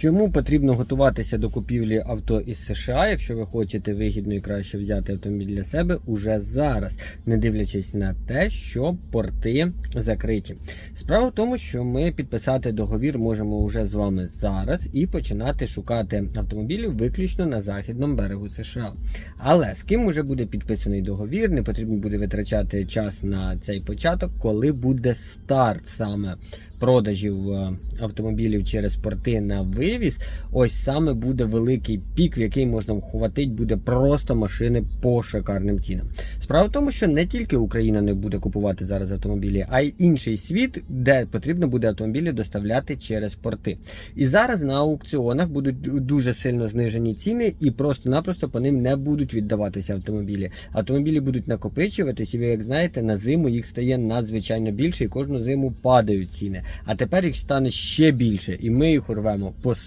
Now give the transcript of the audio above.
Чому потрібно готуватися до купівлі авто із США, якщо ви хочете вигідно і краще взяти автомобіль для себе уже зараз, не дивлячись на те, що порти закриті? Справа в тому, що ми підписати договір можемо вже з вами зараз і починати шукати автомобілі виключно на західному берегу США. Але з ким уже буде підписаний договір, не потрібно буде витрачати час на цей початок, коли буде старт саме продажів е, автомобілів через порти на вивіз. Ось саме буде великий пік, в який можна вхватити буде просто машини по шикарним цінам. Справа в тому, що не тільки Україна не буде купувати зараз автомобілі, а й інший світ, де потрібно буде автомобілі доставляти через порти. І зараз на аукціонах будуть дуже сильно знижені ціни, і просто-напросто по ним не будуть віддаватися автомобілі. Автомобілі будуть накопичуватись, і ви як знаєте, на зиму їх стає надзвичайно більше, і кожну зиму падають ціни. А тепер їх стане ще більше, і ми їх урвемо по